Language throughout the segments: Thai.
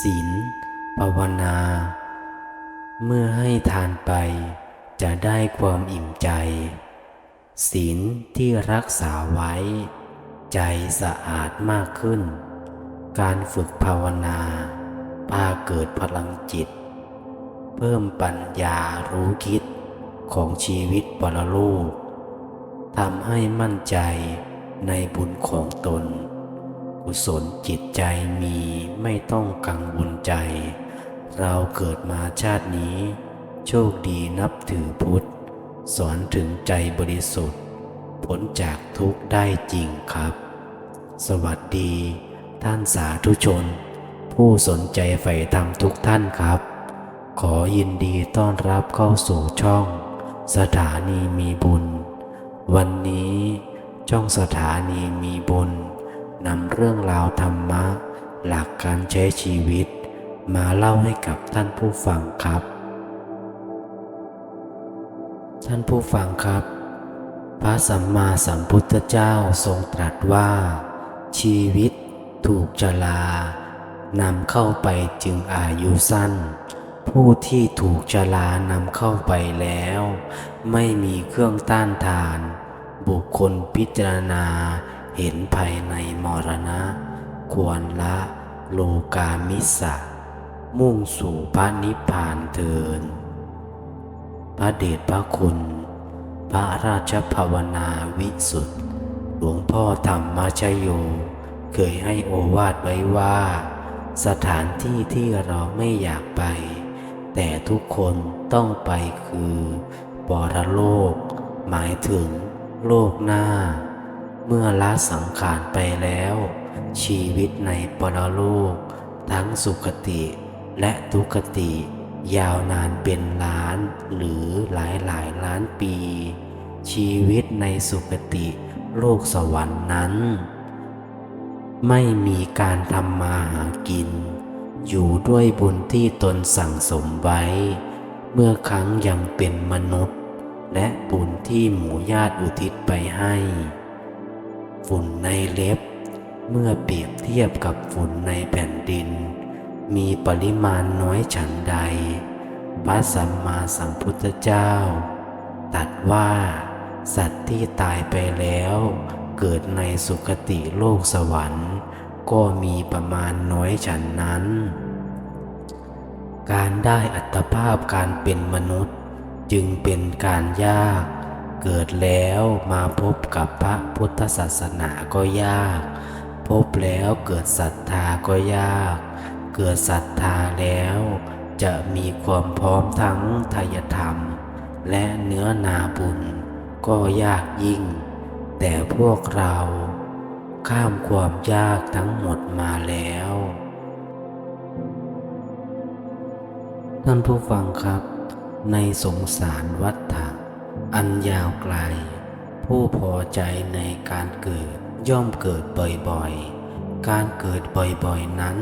ศีลภาวนา เมื่อให้ทานไปจะได้ความอิ่มใจ ศีลที่รักษาไว้ ใจสะอาดมากขึ้น การฝึกภาวนาพาเกิดพลังจิต เพิ่มปัญญารู้คิดของชีวิตปรโลกทำให้มั่นใจในบุญของตน กุศลจิตใจมีไม่ต้องกังวลใจ เราเกิดมาชาตินี้ โชคดีนับถือพุทธ สอนถึงใจบริสุทธิ์พ้นจากทุกข์ได้จริงครับ สวัสดี ท่านสาธุชน ผู้สนใจใฝ่ธรรมทุกท่านครับ ขอยินดีต้อนรับเข้าสู่ช่อง สถานีมีบุญ วันนี้ช่องสถานีมีบุญ นำเรื่องราวธรรมะ หลักการใช้ชีวิต มาเล่าให้กับท่านผู้ฟังครับ ท่านผู้ฟังครับ พระสัมมาสัมพุทธเจ้าทรงตรัสว่า ชีวิตถูกจลานำเข้าไปจึงอายุสั้น ผู้ที่ถูกจลานำเข้าไปแล้ว ไม่มีเครื่องต้านทาน บุคคลพิจารณา เห็นภายในมรณะ ควรละโลกามิสะ มุ่งสู่พระนิพพานเถินพระเดชพระคุณ พระราชภาวนาวิสุทธ์หลวงพ่อธรรมชโย เคยให้โอวาทไว้ว่า สถานที่ที่เราไม่อยากไป แต่ทุกคนต้องไปคือปรโลก หมายถึงโลกหน้า เมื่อละสังขารไปแล้ว ชีวิตในปรโลก ทั้งสุขติและทุกขติ ยาวนานเป็นล้านหรือหลายหลายล้านปี ชีวิตในสุคติโลกสวรรค์นั้น ไม่มีการทำมาหากิน อยู่ด้วยบุญที่ตนสั่งสมไว้ เมื่อครั้งยังเป็นมนุษย์ และบุญที่หมู่ญาติอุทิศไปให้ ฝุ่นในเล็บ เมื่อเปรียบเทียบกับฝุ่นในแผ่นดิน มีปริมาณน้อยฉันใด พระสัมมาสัมพุทธเจ้าตรัสว่าสัตว์ที่ตายไปแล้ว เกิดในสุคติโลกสวรรค์ ก็มีประมาณน้อยฉันนั้น การได้อัตภาพการเป็นมนุษย์จึงเป็นการยาก เกิดแล้วมาพบกับพระพุทธศาสนาก็ยาก พบแล้วเกิดศรัทธาก็ยาก เกิดศรัทธาแล้ว จะมีความพร้อมทั้งทายธรรม และเนื้อนาบุญก็ยากยิ่ง แต่พวกเราข้ามความยากทั้งหมดมาแล้ว ท่านผู้ฟังครับ ในสงสารวัฏฏะ อันยาวไกล ผู้พอใจในการเกิดย่อมเกิดบ่อยๆ การเกิดบ่อยๆนั้น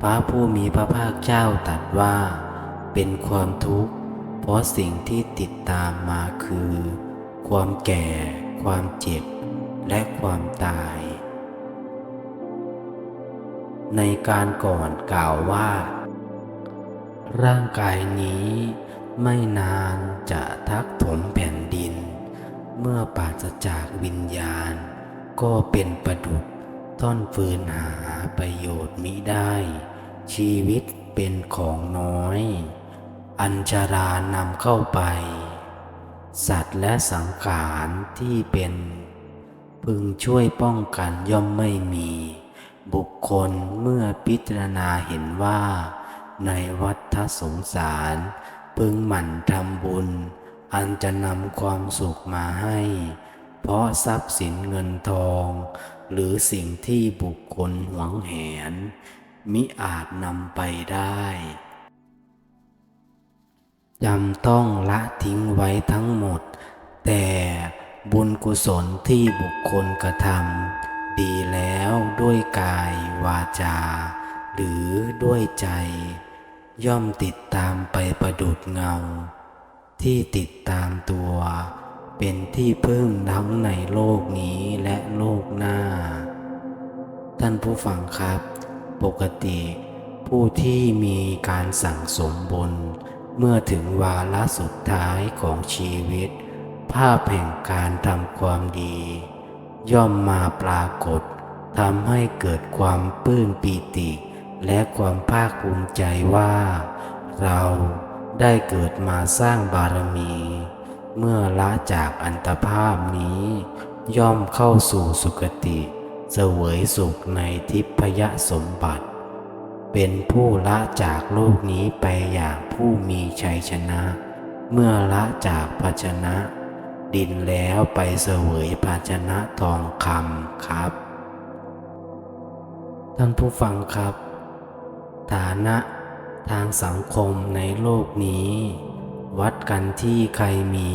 พระผู้มีพระภาคเจ้าตรัสว่า เป็นความทุกข์ เพราะสิ่งที่ติดตามมาคือ ความแก่ ความเจ็บ และความตาย ในการก่อนกล่าวว่า ร่างกายนี้ ไม่นานจะทักถมแผ่นดิน เมื่อปราศจากวิญญาณ ก็เป็นประดุจต้นฟืนหาประโยชน์มิได้ ชีวิตเป็นของน้อย อัญชารานำเข้าไป สัตว์และสังขารที่เป็น พึงช่วยป้องกันย่อมไม่มี บุคคลเมื่อพิจารณาเห็นว่า ในวัฏสงสาร พึงหมั่นทำบุญ อันจะนำความสุขมาให้ เพราะทรัพย์สินเงินทอง หรือสิ่งที่บุคคลหวงแหน มิอาจนำไปได้จำต้องละทิ้งไว้ทั้งหมด แต่บุญกุศลที่บุคคลกระทำดีแล้วด้วยกายวาจา หรือด้วยใจ ย่อมติดตามไปประดุดเงา ที่ติดตามตัว เป็นที่พึ่งทั้งในโลกนี้และโลกหน้า ท่านผู้ฟังครับ ปกติผู้ที่มีการสั่งสมบุญเมื่อถึงวาระสุดท้ายของชีวิต ภาพแห่งการทำความดี ย่อมมาปรากฏทำให้เกิดความปลื้มปีติ และความภาคภูมิใจว่า เราได้เกิดมาสร้างบารมี เมื่อละจากอันตภาพนี้ ย่อมเข้าสู่สุคติเสวยสุขในทิพยสมบัติ เป็นผู้ละจากโลกนี้ไปอย่างผู้มีชัยชนะ เมื่อละจากภาชนะ ดินแล้วไปเสวยภาชนะทองคำครับ ท่านผู้ฟังครับ ฐานะทางสังคมในโลกนี้ วัดกันที่ใครมี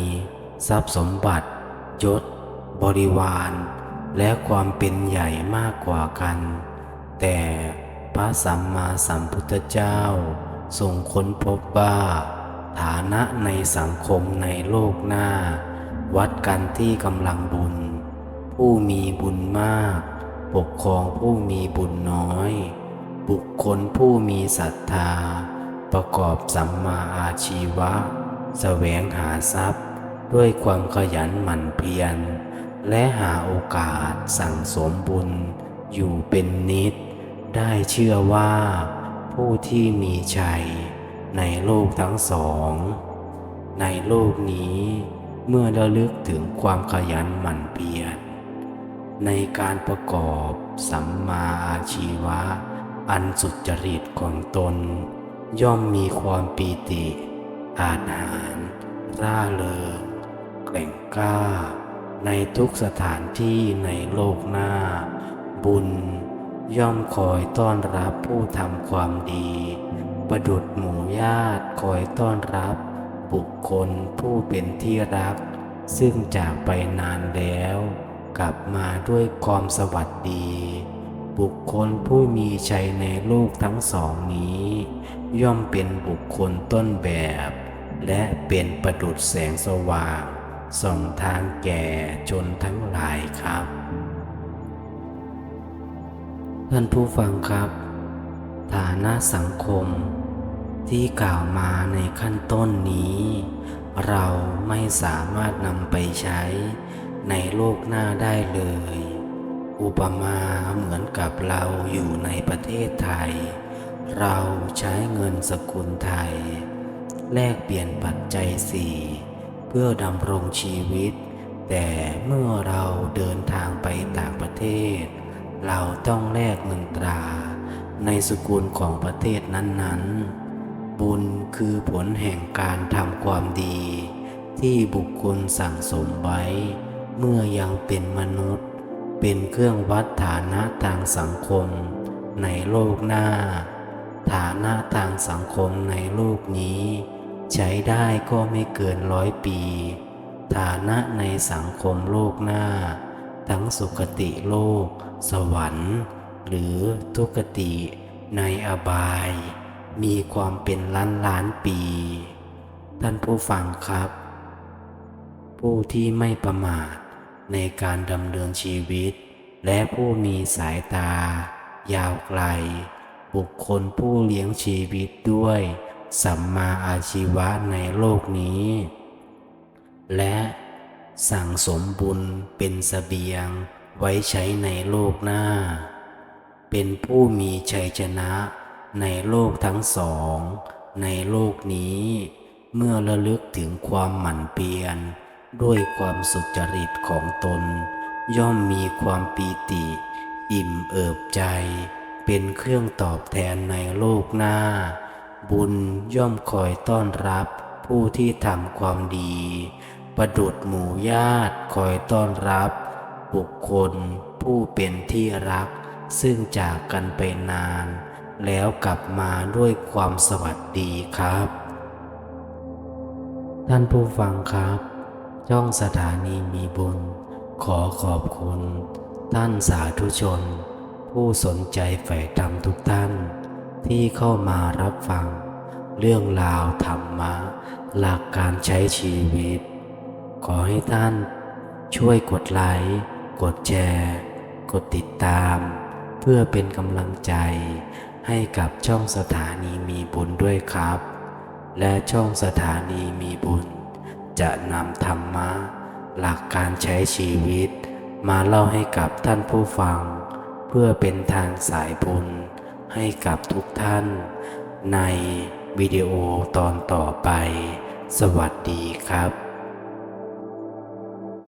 ทรัพย์สมบัติยศ บริวาร และความเป็นใหญ่มากกว่ากัน แต่พระสัมมาสัมพุทธเจ้าทรงค้นพบว่าฐานะในสังคมในโลกหน้า วัดกันที่กำลังบุญ ผู้มีบุญมาก ปกครองผู้มีบุญน้อย บุคคลผู้มีศรัทธา ประกอบสัมมาอาชีวะแสวงหาทรัพย์ ด้วยความขยันหมั่นเพียร และหาโอกาสสั่งสมบุญ อยู่เป็นนิด ได้เชื่อว่า ผู้ที่มีชัย ในโลกทั้งสอง ในโลกนี้เมื่อระลึกถึงความขยันหมั่นเพียรในการประกอบสัมมาอาชีวะ อันสุจริตของตน ย่อมมีความปีติ อาจหารร่าเริงแกล่งกล้า ในทุกสถานที่ในโลกหน้า บุญ ย่อมคอยต้อนรับผู้ทำความดี ประดุดหมู่ญาติคอยต้อนรับ บุคคลผู้เป็นที่รัก ซึ่งจากไปนานแล้ว กลับมาด้วยความสวัสดี บุคคลผู้มีชัยในโลกทั้งสองนี้ ย่อมเป็นบุคคลต้นแบบ และเป็นประดุดแสงสว่างส่องทางแก่จนทั้งหลายครับ ท่านผู้ฟังครับ ฐานะสังคมที่กล่าวมาในขั้นต้นนี้ เราไม่สามารถนำไปใช้ในโลกหน้าได้เลย อุปมาเหมือนกับเราอยู่ในประเทศไทย เราใช้เงินสกุลไทย แลกเปลี่ยนปัจจัยสี่เพื่อดำรงชีวิต แต่เมื่อเราเดินทางไปต่างประเทศ เราต้องแลกเงินตรา ในสกุลของประเทศนั้นๆ บุญคือผลแห่งการทำความดี ที่บุคคลสั่งสมไว้ เมื่อยังเป็นมนุษย์ เป็นเครื่องวัดฐานะทางสังคมในโลกหน้า ฐานะทางสังคมในโลกนี้ ใช้ได้ก็ไม่เกินร้อยปี ฐานะในสังคมโลกหน้า ทั้งสุคติโลก สวรรค์ หรือทุกติในอบาย มีความเป็นล้านล้านปี ท่านผู้ฟังครับ ผู้ที่ไม่ประมาท ในการดำเนินชีวิต และผู้มีสายตา ยาวไกล บุคคลผู้เลี้ยงชีวิตด้วย สัมมาอาชีวะในโลกนี้ และสั่งสมบุญเป็นสเสบียงไว้ใช้ในโลกหน้า เป็นผู้มีชัยชนะในโลกทั้งสอง ในโลกนี้ เมื่อระลึกถึงความหมั่นเพียร ด้วยความสุจริตของตน ย่อมมีความปีติ อิ่มเอิบใจ เป็นเครื่องตอบแทนในโลกหน้า บุญย่อมคอยต้อนรับผู้ที่ทำความดี ประดุดหมู่ญาติคอยต้อนรับ บุคคลผู้เป็นที่รัก ซึ่งจากกันไปนาน แล้วกลับมาด้วยความสวัสดีครับ ท่านผู้ฟังครับ ช่องสถานีมีบุญ ขอขอบคุณ ท่านสาธุชน ผู้สนใจใฝ่ธรรมทุกท่าน ที่เข้ามารับฟัง เรื่องราวธรรมะ หลักการใช้ชีวิต ขอให้ท่านช่วยกดไลค์กดแชร์กดติดตาม เพื่อเป็นกำลังใจให้กับช่องสถานีมีบุญด้วยครับ และช่องสถานีมีบุญ จะนำธรรมะ หลักการใช้ชีวิต มาเล่าให้กับท่านผู้ฟัง เพื่อเป็นทางสายบุญให้กับทุกท่าน ในวิดีโอตอนต่อไป สวัสดีครับ